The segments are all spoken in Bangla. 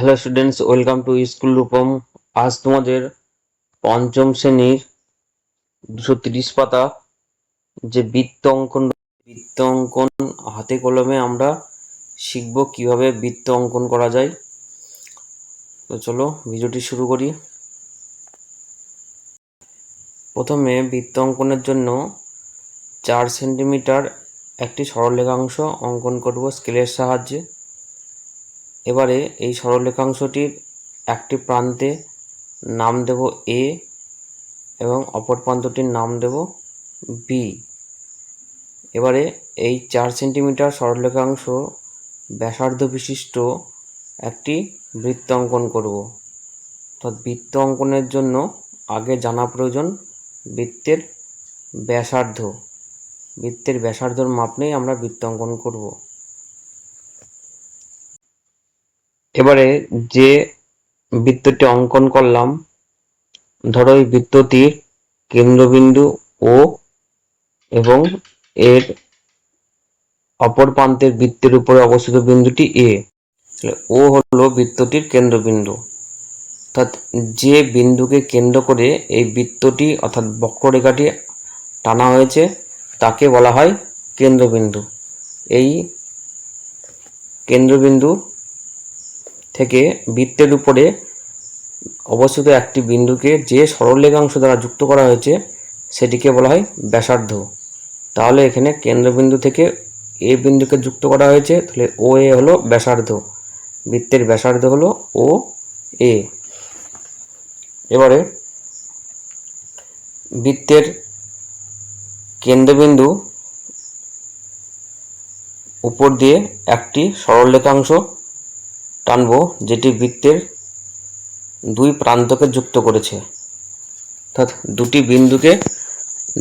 Hello students, welcome to school Rupam. আজ তোমাদের পঞ্চম শ্রেণির দুশো তিরিশ পাতা যে বৃত্ত অঙ্কন বৃত্ত অঙ্কন হাতে কলমে আমরা শিখব কীভাবে বৃত্ত অঙ্কন করা যায়। তো চলো, ভিডিওটি শুরু করি। প্রথমে বৃত্ত অঙ্কনের জন্য চার সেন্টিমিটার একটি সরলরেখাংশ অঙ্কন করব স্কেলের সাহায্যে। এবারে এই সরলরেখাংশটির একটি প্রান্তে নাম দেব এ এবং অপর প্রান্তটির নাম দেব বি এবারে এই চার সেন্টিমিটার সরলরেখাংশ ব্যাসার্ধ বিশিষ্ট একটি বৃত্ত অঙ্কন করব। অর্থাৎ বৃত্ত অঙ্কনের জন্য আগে জানা প্রয়োজন বৃত্তের ব্যাসার্ধ। বৃত্তের ব্যাসার্ধর মাপ নিয়েই আমরা বৃত্ত অঙ্কন করব। এবারে যে বৃত্তটি অঙ্কন করলাম, ধরো এই বৃত্তটির কেন্দ্রবিন্দু ও এবং এর অপর প্রান্তের বৃত্তের উপরে অবস্থিত বিন্দুটি এ ও হলো বৃত্তটির কেন্দ্রবিন্দু। অর্থাৎ যে বিন্দুকে কেন্দ্র করে এই বৃত্তটি অর্থাৎ বক্ররেখাটি টানা হয়েছে, তাকে বলা হয় কেন্দ্রবিন্দু। এই কেন্দ্রবিন্দু থেকে বৃত্তের উপরে অবস্থিত একটি বিন্দুকে যে সরলরেখাংশ দ্বারা যুক্ত করা হয়েছে, সেটিকে বলা হয় ব্যাসার্ধ। তাহলে এখানে কেন্দ্রবিন্দু থেকে এ বিন্দুকে যুক্ত করা হয়েছে, তাহলে ও এ হলো ব্যাসার্ধ। বৃত্তের ব্যাসার্ধ হলো ও এ। এবারে বৃত্তের কেন্দ্রবিন্দু উপর দিয়ে একটি সরলরেখাংশ টানবো, যেটি বৃত্তের দুই প্রান্তকে যুক্ত করেছে। অর্থাৎ দুটি বিন্দুকে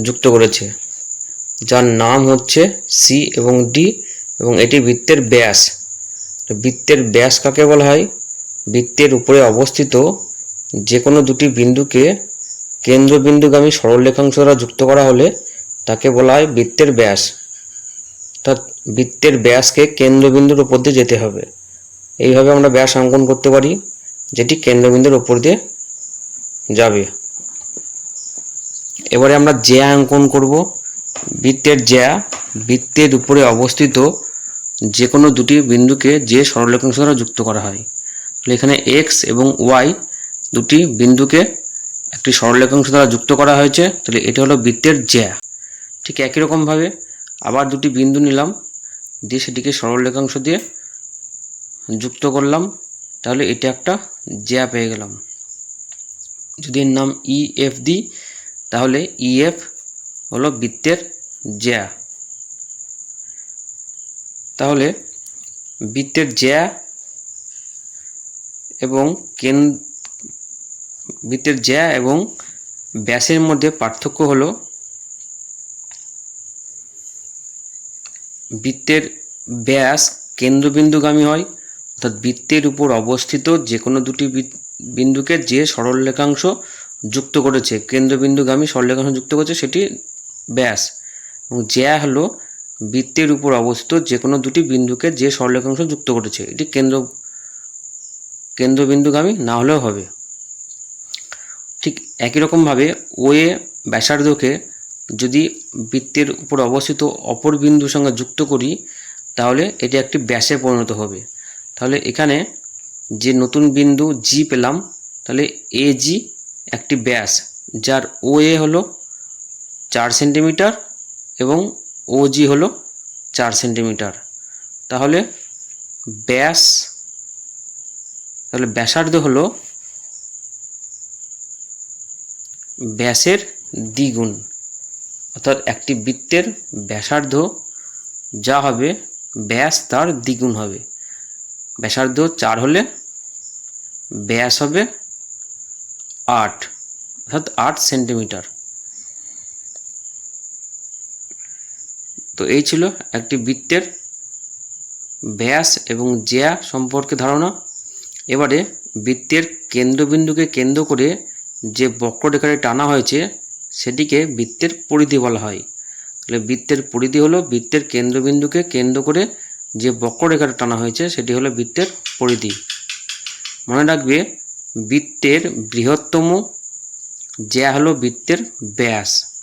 যুক্ত করেছে। যার নাম হচ্ছে সি এবং ডি এবং এটি বৃত্তের ব্যাস। বৃত্তের ব্যাস কাকে বলা হয়? বৃত্তের উপরে অবস্থিত যে কোনো দুটি বিন্দুকে কেন্দ্রবিন্দুগামী সরলরেখাংশ দ্বারা যুক্ত করা হলে তাকে বলা হয় বৃত্তের ব্যাস। অর্থাৎ বৃত্তের ব্যাসকে কেন্দ্রবিন্দুর উপর দিয়ে যেতে হবে। এইভাবে আমরা ব্যাস অঙ্কন করতে পারি, যেটি কেন্দ্রবিন্দুর ওপর দিয়ে যাবে। এবারে আমরা জ্যা অঙ্কন করব। বৃত্তের জ্যা, বৃত্তের উপরে অবস্থিত যে কোনো দুটি বিন্দুকে যে সরলরেখাংশ দ্বারা যুক্ত করা হয়। তাহলে এখানে এক্স এবং ওয়াই দুটি বিন্দুকে একটি সরলরেখাংশ দ্বারা যুক্ত করা হয়েছে। তাহলে এটা হলো বৃত্তের জ্যা। ঠিক একই রকমভাবে আবার দুটি বিন্দু নিলাম, দিয়ে সেটিকে সরলরেখাংশ দিয়ে যুক্ত করলাম, তাহলে এটা একটা জ্যা পেয়ে গেলাম। যদি এর নাম ই এফ দিই তাহলে ই এফ হলো বৃত্তের জ্যা। তাহলে বৃত্তের জ্যা এবং কেন বৃত্তের জ্যা এবং ব্যাসের মধ্যে পার্থক্য হলো বৃত্তের ব্যাস কেন্দ্রবিন্দুগামী হয় অর্থাৎ বৃত্তের উপর অবস্থিত যে কোনো দুটি বিন্দুকে যে সরলরেখাংশ যুক্ত করেছে, কেন্দ্রবিন্দুগামী সরলরেখাংশ যুক্ত করেছে, সেটি ব্যাস। এবং জ্যা হলো বৃত্তের উপর অবস্থিত যে কোনো দুটি বিন্দুকে যে সরলরেখাংশ যুক্ত করেছে, এটি কেন্দ্র, কেন্দ্রবিন্দুগামী না হলেও হবে। ঠিক একই রকমভাবে ওয়ে ব্যাসার্ধকে যদি বৃত্তের উপর অবস্থিত অপর বিন্দুর সঙ্গে যুক্ত করি, তাহলে এটি একটি ব্যাসে পরিণত হবে। তাহলে এখানে যে নতুন বিন্দু জি পেলাম, তাহলে এ জি একটি ব্যাস, যার ও এ হলো চার সেন্টিমিটার এবং ও জি হলো চার সেন্টিমিটার। তাহলে ব্যাস, তাহলে ব্যাসার্ধ হলো ব্যাসের দ্বিগুণ, অর্থাৎ একটি বৃত্তের ব্যাসার্ধ যা হবে, ব্যাস তার দ্বিগুণ হবে। ব্যাসার্ধ চার হলে ব্যাস হবে আট, অর্থাৎ আট সেন্টিমিটার। তো এই ছিল একটি বৃত্তের ব্যাস এবং জ্যা সম্পর্কে ধারণা। এবারে বৃত্তের কেন্দ্রবিন্দুকে কেন্দ্র করে যে বক্ররেখাটি টানা হয়েছে, সেটিকে বৃত্তের পরিধি বলা হয়। তাহলে বৃত্তের পরিধি হলো বৃত্তের কেন্দ্রবিন্দুকে কেন্দ্র করে যে বক্ররেখাটা টানা হয়েছে, সেটি হলো বৃত্তের পরিধি। মনে রাখবে, বৃত্তের বৃহত্তম, যা হলো বৃত্তের ব্যাস।